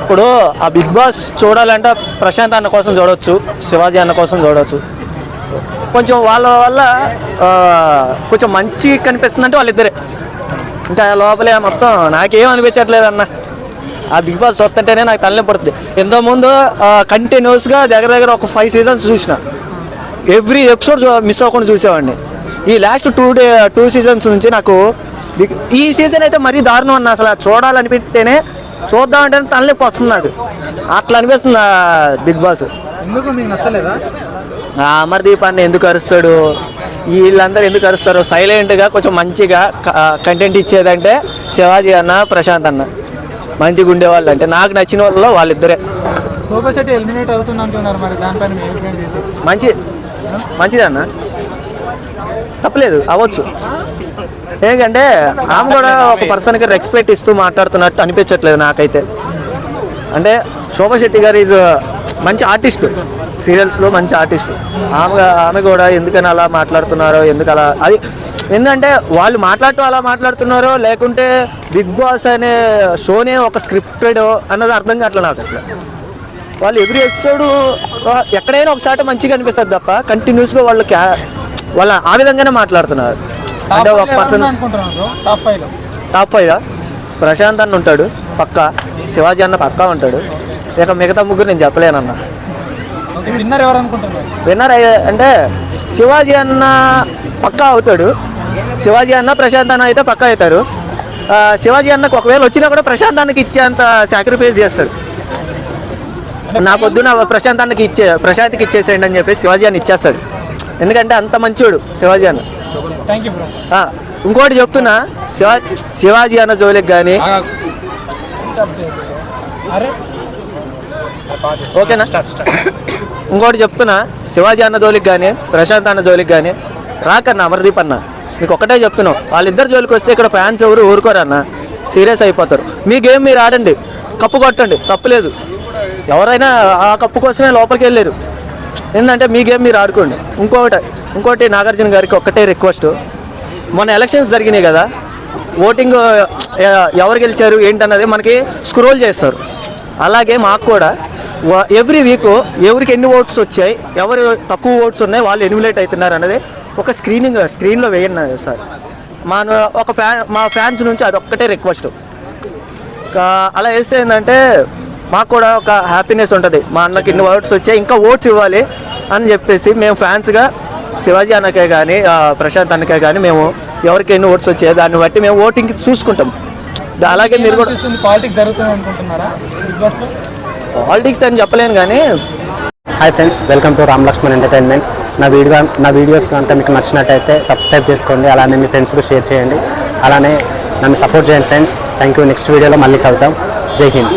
ఇప్పుడు ఆ big boss చూడాలంటే ప్రశాంత్ అన్న కోసం చూడవచ్చు శివాజీ అన్న కోసం చూడవచ్చు కొంచెం వాళ్ళ వల్ల కొంచెం మంచి కనిపిస్తుంది అంటే వాళ్ళిద్దరే. ఇంకా లోపలే మొత్తం నాకేం అనిపించట్లేదు అన్న. ఆ బిగ్ బాస్ చూస్తుంటేనే నాకు తల్లి పడుతుంది. ఇంతకుముందు కంటిన్యూస్గా దగ్గర దగ్గర ఒక ఫైవ్ సీజన్స్ చూసిన. ఎవ్రీ ఎపిసోడ్ మిస్ అవ్వకుండా చూసేవాడిని. ఈ last two day two seasons నుంచి నాకు ఈ సీజన్ అయితే మరీ దారుణం అన్న. అసలు చూడాలనిపిస్తేనే చూద్దామంటే తలనొప్పి వస్తుంది నాకు అట్లా అనిపిస్తుంది బిగ్ బాస్. ఎందుకు మీకు నచ్చలేదా? ఆ అమర్దీప్ అన్న ఎందుకు అరుస్తాడు? వీళ్ళందరూ ఎందుకు అరుస్తారు? సైలెంట్గా కొంచెం మంచిగా కంటెంట్ ఇచ్చేదంటే శివాజీ అన్న ప్రశాంత్ అన్న. మంచిగా ఉండేవాళ్ళు అంటే నాకు నచ్చిన వాళ్ళలో వాళ్ళిద్దరే. ఎలిమినేట్ మరి దానిపైన? మంచి మంచిదన్న తప్పలేదు అవ్వచ్చు. ఏంటంటే ఆమె కూడా ఒక పర్సన్కి రెస్పెక్ట్ ఇస్తూ మాట్లాడుతున్నట్టు అనిపించట్లేదు నాకైతే. అంటే శోభా శెట్టి గారు ఈజ్ మంచి ఆర్టిస్ట్. సీరియల్స్లో మంచి ఆర్టిస్ట్. ఆమె ఆమె కూడా ఎందుకని అలా మాట్లాడుతున్నారో ఎందుకు అలా అది ఎందుకంటే వాళ్ళు మాట్లాడుతూ అలా మాట్లాడుతున్నారో లేకుంటే బిగ్ బాస్ అనే షోనే ఒక స్క్రిప్టెడ్ అన్నది అర్థం కావట్లేదు నాకు అసలు. వాళ్ళు ఎవ్రీ ఎపిసోడ్ ఎక్కడైనా ఒకసారి మంచిగా అనిపిస్తుంది తప్ప కంటిన్యూస్గా వాళ్ళు క్యా వాళ్ళ ఆ విధంగానే మాట్లాడుతున్నారు. అంటే ఒక పర్సన్ టాప్ ఫైవ్లో. టాప్ ఫైవ్ ప్రశాంత్ అన్న ఉంటాడు పక్కా. శివాజీ అన్న పక్కా ఉంటాడు. ఇక మిగతా ముగ్గురు నేను చెప్పలేనన్న విన్నర్ ఎవరు అనుకుంటున్నారు? విన్నర్ అంటే శివాజీ అన్న పక్కా అవుతాడు. శివాజీ అన్న ప్రశాంత్ అన్న అయితే పక్కా అవుతారు. శివాజీ అన్నకు ఒకవేళ వచ్చినా కూడా ప్రశాంత్ అన్నకి ఇచ్చేంత సాక్రిఫైస్ చేస్తాడు. నా పొద్దున ప్రశాంత్ అన్నకి ఇచ్చే ప్రశాంత్కి ఇచ్చేసేయండి అని చెప్పి శివాజీ అన్న ఇచ్చేస్తాడు. ఎందుకంటే అంత మంచోడు శివాజీ అన్న. ఇంకోటి చెప్తున్నా శివా శివాజీ అన్న జోలికి కానీ ఓకేనా? ఇంకోటి చెప్తున్నా శివాజీ అన్న జోలికి కానీ ప్రశాంత్ అన్న జోలికి కానీ రాకన్న అమర్దీప్ అన్న. మీకు ఒకటే చెప్తున్నాం వాళ్ళిద్దరు జోలికి వస్తే ఇక్కడ ఫ్యాన్స్ ఎవరు ఊరుకోరన్న సీరియస్ అయిపోతారు. మీ గేమ్ మీరు ఆడండి. కప్పు కొట్టండి తప్పులేదు ఎవరైనా ఆ కప్పు కోసమే లోపలికి వెళ్ళారు ఏంటంటే మీ గేమ్ మీరు ఆడుకోండి. ఇంకొకటి ఇంకోటి నాగార్జున గారికి ఒక్కటే రిక్వెస్ట్ మొన్న ఎలక్షన్స్ జరిగినాయి కదా ఓటింగ్ ఎవరు గెలిచారు ఏంటన్నది మనకి స్క్రోల్ చేస్తారు. అలాగే మాకు కూడా ఎవ్రీ వీక్ ఎవరికి ఎన్ని ఓట్స్ వచ్చాయి ఎవరు తక్కువ ఓట్స్ ఉన్నాయి వాళ్ళు ఎన్యులేట్ అవుతున్నారు అనేది ఒక స్క్రీనింగ్ స్క్రీన్లో వేయండి సార్. మన ఒక ఫ్యాన్ మా ఫ్యాన్స్ నుంచి అది ఒక్కటే రిక్వెస్ట్ అలా వేస్తే ఏంటంటే మాకు కూడా ఒక హ్యాపీనెస్ ఉంటుంది. మా అన్నకి ఇన్ని ఓట్స్ వచ్చాయి ఇంకా ఓట్స్ ఇవ్వాలి అని చెప్పేసి మేము ఫ్యాన్స్గా శివాజీ అన్నకే కానీ ప్రశాంత్ అన్నకే కానీ మేము ఎవరికి ఎన్ని ఓట్స్ వచ్చాయి దాన్ని బట్టి మేము ఓటింగ్ చూసుకుంటాం. అలాగే మీరు కూడా పాలిటిక్స్ జరుగుతుంది అనుకుంటున్నారా? పాలిటిక్స్ అని చెప్పలేను కానీ hi friends welcome to Ram Laxman entertainment నా వీడియో నా వీడియోస్ కనుక మీకు నచ్చినట్టయితే సబ్స్క్రైబ్ చేసుకోండి అలానే మీ ఫ్రెండ్స్కి షేర్ చేయండి. అలానే నన్ను సపోర్ట్ చేయండి ఫ్రెండ్స్ థ్యాంక్ యూ నెక్స్ట్ వీడియోలో మళ్ళీ కలుద్దాం. జై హింద్.